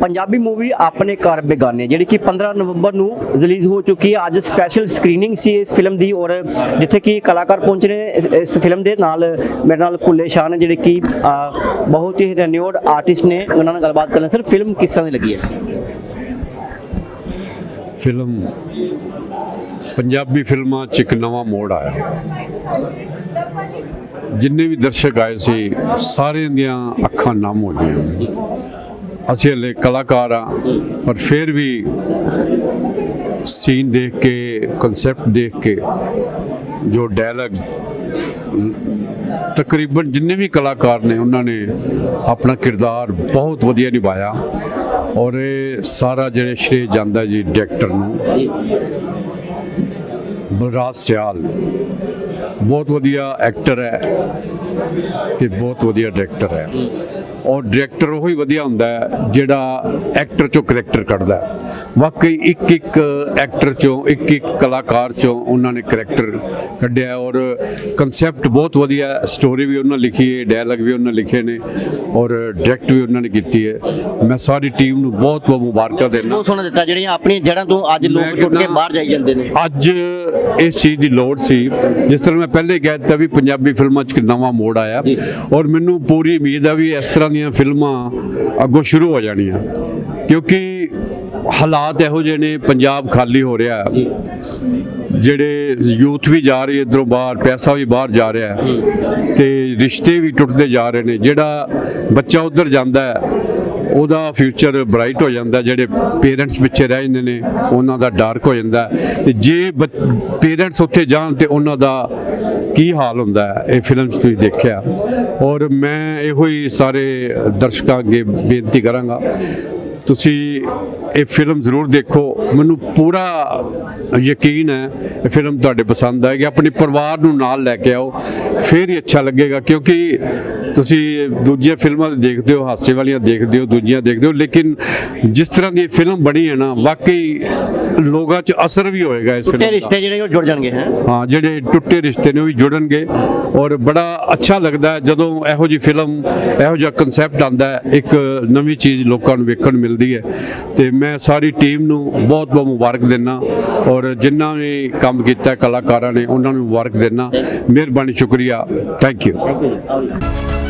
Punjabi movie ਆਪਣੇ ਘਰ ਬੇਗਾਨੇ, ਜਿਹੜੀ ਕਿ 15 ਨਵੰਬਰ ਨੂੰ ਰਿਲੀਜ਼ ਹੋ ਚੁੱਕੀ ਹੈ। ਅੱਜ ਸਪੈਸ਼ਲ ਸਕਰੀਨਿੰਗ ਸੀ ਇਸ ਫਿਲਮ ਦੀ ਔਰ ਜਿੱਥੇ ਕਿ ਕਲਾਕਾਰ ਪਹੁੰਚੇ ਨੇ ਇਸ- ਫਿਲਮ ਦੇ ਨਾਲ ਮੇਰੇ ਨਾਲ ਕੁੱਲੇ ਸ਼ਾਹ ਨੇ, ਜਿਹੜੇ ਕਿ ਬਹੁਤ ਹੀ ਰੈਨਿਊਡ ਆਰਟਿਸਟ ਨੇ। ਉਹਨਾਂ ਨਾਲ ਗੱਲਬਾਤ ਕਰਨਾ ਸਰ ਫਿਲਮ ਕਿਸ ਤਰ੍ਹਾਂ ਦੀ ਲੱਗੀ ਹੈ? ਫਿਲਮ ਪੰਜਾਬੀ ਫਿਲਮਾਂ 'ਚ ਇੱਕ ਨਵਾਂ ਮੋੜ ਆਇਆ। ਜਿੰਨੇ ਵੀ ਦਰਸ਼ਕ ਆਏ ਸੀ, ਸਾਰਿਆਂ ਦੀਆਂ ਅੱਖਾਂ ਨਮ ਹੋ ਗਈਆਂ। ਅਸੀਂ ਹਲੇ ਕਲਾਕਾਰ ਆ ਪਰ ਫਿਰ ਵੀ ਸੀਨ ਦੇਖ ਕੇ ਕਨਸੈਪਟ ਦੇਖ ਕੇ, ਜੋ ਡਾਇਲੌਗ ਤਕਰੀਬਨ ਜਿੰਨੇ ਵੀ ਕਲਾਕਾਰ ਨੇ, ਉਹਨਾਂ ਨੇ ਆਪਣਾ ਕਿਰਦਾਰ ਬਹੁਤ ਵਧੀਆ ਨਿਭਾਇਆ। ਔਰ ਇਹ ਸਾਰਾ ਜਿਹੜੇ ਸ਼੍ਰੇ ਜਾਂਦਾ ਜੀ ਡਾਇਰੈਕਟਰ ਨੂੰ, ਬਲਰਾਜ ਸਿਆਲ, ਬਹੁਤ ਵਧੀਆ ਐਕਟਰ ਹੈ ਤੇ ਬਹੁਤ ਵਧੀਆ ਡਾਇਰੈਕਟਰ ਹੈ। ਔਰ ਡਾਇਰੈਕਟਰ ਉਹ ਹੀ ਵਧੀਆ ਹੁੰਦਾ ਹੈ ਜਿਹੜਾ ਐਕਟਰ ਚੋਂ ਕਰੈਕਟਰ ਕੱਢਦਾ ਵਾਕਈ ਇੱਕ ਇੱਕ ਐਕਟਰ ਚੋਂ ਇੱਕ ਇੱਕ ਕਲਾਕਾਰ ਚੋਂ ਉਹਨਾਂ ਨੇ ਕਰੈਕਟਰ ਕੱਢਿਆ ਔਰ ਕਨਸੈਪਟ ਬਹੁਤ ਵਧੀਆ ਸਟੋਰੀ ਵੀ ਉਹਨਾਂ ਲਿਖੀ ਹੈ ਡਾਇਲੌਗ ਵੀ ਉਹਨਾਂ ਲਿਖੇ ਨੇ ਔਰ ਡਾਇਰੈਕਟ ਵੀ ਉਹਨਾਂ ਨੇ ਕੀਤੀ ਹੈ। ਮੈਂ ਸਾਰੀ ਟੀਮ ਨੂੰ ਬਹੁਤ ਬਹੁਤ ਮੁਬਾਰਕਾਂ ਦਿੰਦਾ। ਬਹੁਤ ਸੋਹਣਾ ਦਿੱਤਾ ਜਿਹੜੀਆਂ ਆਪਣੀਆਂ ਜੜ੍ਹਾਂ ਤੋਂ ਅੱਜ ਲੋਕ ਟੁੱਟ ਕੇ ਬਾਹਰ ਜਾਈ ਜਾਂਦੇ ਨੇ। ਅੱਜ ਇਸ ਚੀਜ਼ ਦੀ ਲੋੜ ਸੀ। ਜਿਸ ਤਰ੍ਹਾਂ ਮੈਂ ਪਹਿਲੇ ਕਹਿ ਦਿੱਤਾ ਵੀ ਪੰਜਾਬੀ ਫਿਲਮਾਂ 'ਚ ਇੱਕ ਨਵਾਂ ਮੋੜ ਆਇਆ। ਔਰ ਮੈਨੂੰ ਪੂਰੀ ਉਮੀਦ ਹੈ ਵੀ ਇਸ ਤਰ੍ਹਾਂ ਦੀਆਂ ਫਿਲਮਾਂ ਅੱਗੋਂ ਸ਼ੁਰੂ ਹੋ ਜਾਣੀਆਂ। ਕਿਉਂਕਿ ਹਾਲਾਤ ਇਹੋ ਜਿਹੇ ਨੇ, ਪੰਜਾਬ ਖਾਲੀ ਹੋ ਰਿਹਾ ਜਿਹੜੇ ਯੂਥ ਵੀ ਜਾ ਰਹੀ ਇਧਰੋਂ ਬਾਹਰ, ਪੈਸਾ ਵੀ ਬਾਹਰ ਜਾ ਰਿਹਾ ਹੈ। ਤੇ ਰਿਸ਼ਤੇ ਵੀ ਟੁੱਟਦੇ ਜਾ ਰਹੇ ਨੇ। ਜਿਹੜਾ ਬੱਚਾ ਉਧਰ ਜਾਂਦਾ ਹੈ, ਉਹਦਾ ਫਿਊਚਰ ਬ੍ਰਾਈਟ ਹੋ ਜਾਂਦਾ ਜਿਹੜੇ ਪੇਰੈਂਟਸ ਪਿੱਛੇ ਰਹਿ ਜਾਂਦੇ ਨੇ, ਉਹਨਾਂ ਦਾ ਡਾਰਕ ਹੋ ਜਾਂਦਾ ਤੇ ਜੇ ਪੇਰੈਂਟਸ ਉੱਥੇ ਜਾਣ ਤੇ ਉਹਨਾਂ ਦਾ ਕੀ ਹਾਲ ਹੁੰਦਾ ਹੈ? ਇਹ ਫਿਲਮ 'ਚ ਤੁਸੀਂ ਦੇਖਿਆ। ਔਰ ਮੈਂ ਇਹੋ ਹੀ ਸਾਰੇ ਦਰਸ਼ਕਾਂ ਅੱਗੇ ਬੇਨਤੀ ਕਰਾਂਗਾ, ਤੁਸੀਂ ਇਹ ਫਿਲਮ ਜ਼ਰੂਰ ਦੇਖੋ। ਮੈਨੂੰ ਪੂਰਾ ਯਕੀਨ ਹੈ, ਇਹ ਫਿਲਮ ਤੁਹਾਡੇ ਪਸੰਦ ਆਏਗੀ। ਆਪਣੇ ਪਰਿਵਾਰ ਨੂੰ ਨਾਲ ਲੈ ਕੇ ਆਓ, ਫਿਰ ਹੀ ਅੱਛਾ ਲੱਗੇਗਾ, ਕਿਉਂਕਿ ਤੁਸੀਂ ਦੂਜੀਆਂ ਫਿਲਮਾਂ ਦੇਖਦੇ ਹੋ, ਹਾਸੇ ਵਾਲੀਆਂ ਦੇਖਦੇ ਹੋ, ਦੂਜੀਆਂ ਦੇਖਦੇ ਹੋ, ਲੇਕਿਨ ਜਿਸ ਤਰ੍ਹਾਂ ਦੀ ਫਿਲਮ ਬਣੀ ਹੈ ਨਾ, ਵਾਕਈ ਲੋਕਾਂ 'ਚ ਅਸਰ ਵੀ ਹੋਏਗਾ ਇਸ ਟੁੱਟੇ ਦਾ। ਰਿਸ਼ਤੇ ਜਿਹੜੇ ਉਹ ਜੁੜ ਜਾਣਗੇ ਹੈ? ਹਾਂ ਜਿਹੜੇ ਟੁੱਟੇ ਰਿਸ਼ਤੇ ਨੇ ਉਹ ਵੀ ਜੁੜਨਗੇ ਔਰ ਬੜਾ ਅੱਛਾ ਲੱਗਦਾ ਹੈ ਜਦੋਂ ਇਹੋ ਜੀ ਫਿਲਮ ਇਹੋ ਜਿਹਾ ਕਨਸੈਪਟ ਆਂਦਾ ਹੈ ਇੱਕ ਨਵੀਂ ਚੀਜ਼ ਲੋਕਾਂ ਨੂੰ ਵੇਖਣ ਨੂੰ ਮਿਲਦੀ ਹੈ। ਤੇ ਮੈਂ ਸਾਰੀ ਟੀਮ ਨੂੰ ਬਹੁਤ ਬਹੁਤ ਮੁਬਾਰਕ ਦਿੰਦਾ ਔਰ ਜਿਨ੍ਹਾਂ ਨੇ ਕੰਮ ਕੀਤਾ ਹੈ, ਕਲਾਕਾਰਾਂ ਨੇ ਉਹਨਾਂ ਨੂੰ ਮੁਬਾਰਕ ਦਿੰਦਾ ਮਿਹਰਬਾਨੀ ਸ਼ੁਕਰੀਆ। Thank you thank you